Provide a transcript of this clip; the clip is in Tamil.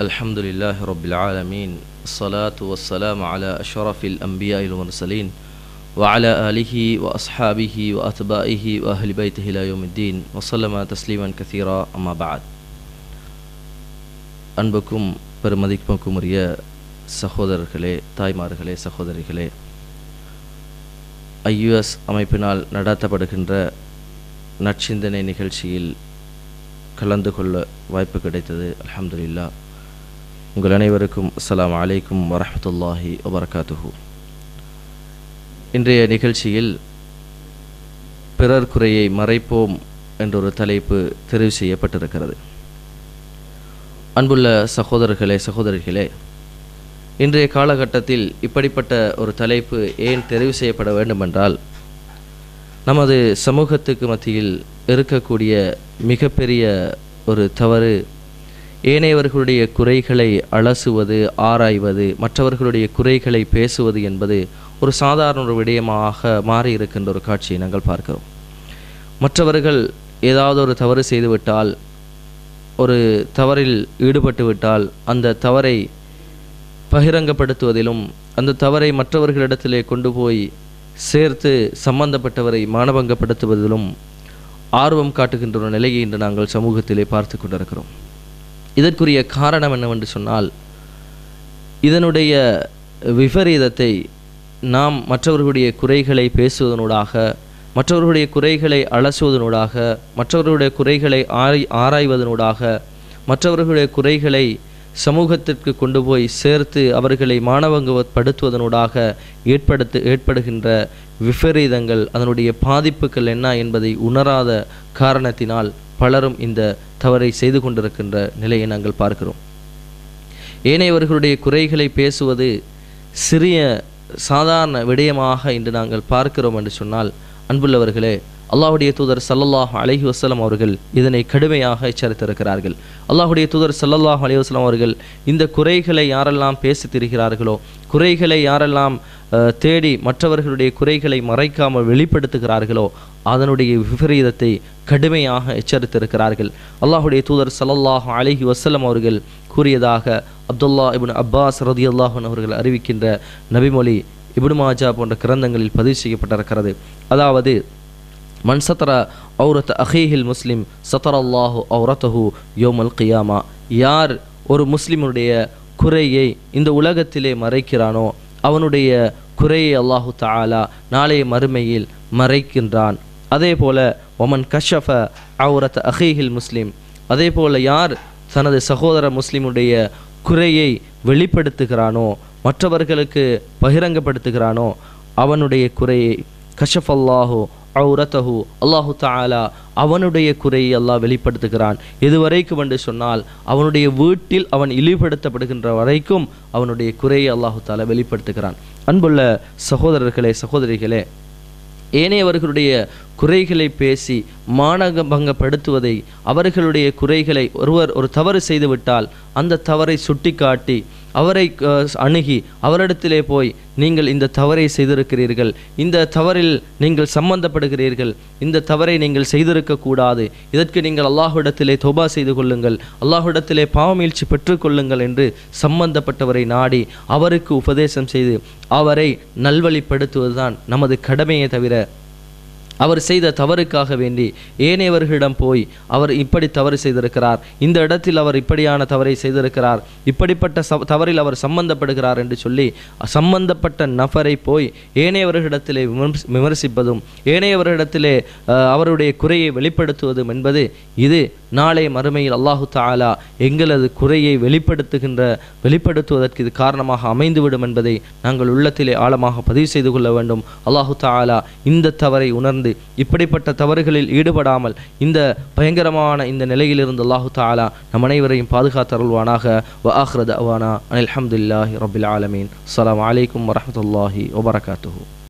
الحمد لله رب العالمين الصلاة والسلام على أشرف الأنبياء والمرسلين وعلى آله وأصحابه وأتباعه وأهل بيته إلى يوم الدين وسلم تسليما كثيرا أما بعد அன்புக்கும் பெருமதிப்புக்கும் உரிய சகோதரர்களே தாய்மார்களே சகோதரிகளே ஐயுஎஸ் அமைப்பினால் நடத்தப்படுகின்ற நற்சிந்தனை நிகழ்ச்சியில் கலந்து கொள்ள வாய்ப்பு கிடைத்தது அல்ஹம்துலில்லா உங்கள் அனைவருக்கும் அஸ்லாம் அலைக்கும் வரமத்துல்லாஹி வபரகாத்துஹு. இன்றைய நிகழ்ச்சியில் பிறர் குறையை மறைப்போம் என்றொரு தலைப்பு தெரிவு செய்யப்பட்டிருக்கிறது. அன்புள்ள சகோதரர்களே சகோதரிகளே இன்றைய காலகட்டத்தில் இப்படிப்பட்ட ஒரு தலைப்பு ஏன் தெரிவு செய்யப்பட வேண்டுமென்றால் நமது சமூகத்துக்கு மத்தியில் இருக்கக்கூடிய மிகப்பெரிய ஒரு தவறு ஏனையவர்களுடைய குறைகளை அலசுவது ஆராய்வது மற்றவர்களுடைய குறைகளை பேசுவது என்பது ஒரு சாதாரண ஒரு விடயமாக மாறி இருக்கின்ற ஒரு காட்சியை நாங்கள் பார்க்கிறோம். மற்றவர்கள் ஏதாவது ஒரு தவறு செய்துவிட்டால் ஒரு தவறில் ஈடுபட்டு விட்டால் அந்த தவறை பகிரங்கப்படுத்துவதிலும் அந்த தவறை மற்றவர்களிடத்திலே கொண்டு போய் சேர்த்து சம்பந்தப்பட்டவரை மானபங்கப்படுத்துவதிலும் ஆர்வம் காட்டுகின்ற ஒரு நிலையை இன்று நாங்கள் சமூகத்திலே பார்த்து கொண்டிருக்கிறோம். இதற்குரிய காரணம் என்னவென்று சொன்னால் இதனுடைய விபரீதத்தை நாம் மற்றவர்களுடைய குறைகளை பேசுவதனூடாக மற்றவர்களுடைய குறைகளை அலசுவதனூடாக மற்றவர்களுடைய குறைகளை ஆராய் ஆராய்வதனூடாக மற்றவர்களுடைய குறைகளை சமூகத்திற்கு கொண்டு போய் சேர்த்து அவர்களை மானவங்கப்படுத்துவதனூடாக ஏற்படுத்து ஏற்படுகின்ற விபரீதங்கள் அதனுடைய பாதிப்புகள் என்ன என்பதை உணராத காரணத்தினால் பலரும் இந்த தவறை செய்து கொண்டிருக்கின்ற நிலையை நாங்கள் பார்க்கிறோம். ஏனையவர்களுடைய குறைகளை பேசுவது சிறிய சாதாரண விடயமாக இன்று நாங்கள் பார்க்கிறோம் என்று சொன்னால் அன்புள்ளவர்களே அல்லாஹுடைய தூதர் சல்லல்லாஹ் அலஹி வசலம் அவர்கள் இதனை கடுமையாக எச்சரித்திருக்கிறார்கள். அல்லாஹுடைய தூதர் சல்லல்லாஹ் அலி வஸ்லாம் அவர்கள் இந்த குறைகளை யாரெல்லாம் பேசி திரிகிறார்களோ குறைகளை யாரெல்லாம் தேடி மற்றவர்களுடைய குறைகளை மறைக்காமல் வெளிப்படுத்துகிறார்களோ அதனுடைய விபரீதத்தை கடுமையாக எச்சரித்திருக்கிறார்கள். அல்லாஹுடைய தூதர் சல்லல்லாஹ் அலிஹி வசலம் அவர்கள் கூறியதாக அப்துல்லா இபின் அப்பாஸ் ரதி அல்லாஹன் அவர்கள் அறிவிக்கின்ற நபிமொழி இபுனுமாஜா போன்ற கிரந்தங்களில் பதிவு செய்யப்பட்டிருக்கிறது. அதாவது மன் சத்தர அவுரத் அஹீஹில் முஸ்லிம் சத்தர் அல்லாஹு அவுரத்தஹு யோமல் கியாமா. யார் ஒரு முஸ்லிமுடைய குறையை இந்த உலகத்திலே மறைக்கிறானோ அவனுடைய குறையை அல்லாஹு தாலா நாளைய மறுமையில் மறைக்கின்றான். அதே போல ஒமன் கஷஃப அவுரத் அஹீஹில் முஸ்லீம். அதே போல யார் தனது சகோதர முஸ்லிமுடைய குறையை வெளிப்படுத்துகிறானோ மற்றவர்களுக்கு பகிரங்கப்படுத்துகிறானோ அவனுடைய குறையை கஷஃப் அல்லாஹோ அவுரத்தஹு. அல்லாஹு தாலா அவனுடைய குறையை அல்லாஹ் வெளிப்படுத்துகிறான். இதுவரைக்கும் என்று சொன்னால் அவனுடைய வீட்டில் அவன் இழிவுபடுத்தப்படுகின்ற வரைக்கும் அவனுடைய குறையை அல்லாஹு தாலா வெளிப்படுத்துகிறான். அன்புள்ள சகோதரர்களே சகோதரிகளே ஏனையவர்களுடைய குறைகளை பேசி மானபங்கப்படுத்துவதை அவர்களுடைய குறைகளை ஒருவர் ஒரு தவறு செய்துவிட்டால் அந்த தவறை சுட்டிக்காட்டி அவரை அணுகி அவரிடத்திலே போய் நீங்கள் இந்த தவறை செய்திருக்கிறீர்கள். இந்த தவறில் நீங்கள் சம்பந்தப்படுகிறீர்கள். இந்த தவறை நீங்கள் செய்திருக்க கூடாது. இதற்கு நீங்கள் அல்லாஹுடத்திலே தோபா செய்து கொள்ளுங்கள். அல்லாஹுடத்திலே பாவமீழ்ச்சி பெற்றுக்கொள்ளுங்கள் என்று சம்பந்தப்பட்டவரை நாடி அவருக்கு உபதேசம் செய்து அவரை நல்வழிப்படுத்துவதுதான் நமது கடமையை தவிர அவர் செய்த தவறுக்காக வேண்டி ஏனையவர்களிடம் போய் அவர் இப்படி தவறு செய்திருக்கிறார். இந்த இடத்தில் அவர் இப்படியான தவறை செய்திருக்கிறார். இப்படிப்பட்ட ச தவறில் அவர் சம்பந்தப்படுகிறார் என்று சொல்லி சம்பந்தப்பட்ட நபரை போய் ஏனையவர்களிடத்திலே விமர்சிப்பதும் ஏனையவர்களிடத்திலே அவருடைய குறையை வெளிப்படுத்துவதும் என்பது இது நாளை மறுமையில் அல்லாஹு தாலா எங்களது குறையை வெளிப்படுத்துகின்ற வெளிப்படுத்துவதற்கு இது காரணமாக அமைந்துவிடும் என்பதை நாங்கள் உள்ளத்திலே ஆழமாக பதிவு செய்து கொள்ள வேண்டும். அல்லாஹு தாலா இந்த தவறை உணர்ந்து இப்படிப்பட்ட தவறுகளில் ஈடுபடாமல் இந்த பயங்கரமான இந்த நிலையிலிருந்து அல்லாஹு தாலா நம் அனைவரையும் பாதுகாத்தருள்வானாக. வ ஆஹ்ரத் அவானா அனில் அஹமதுல்லாஹி ரபில் ஆலமீன். அலாம் வலைக்கம் வரமத்துல்லாஹி வபரகாத்துஹூ.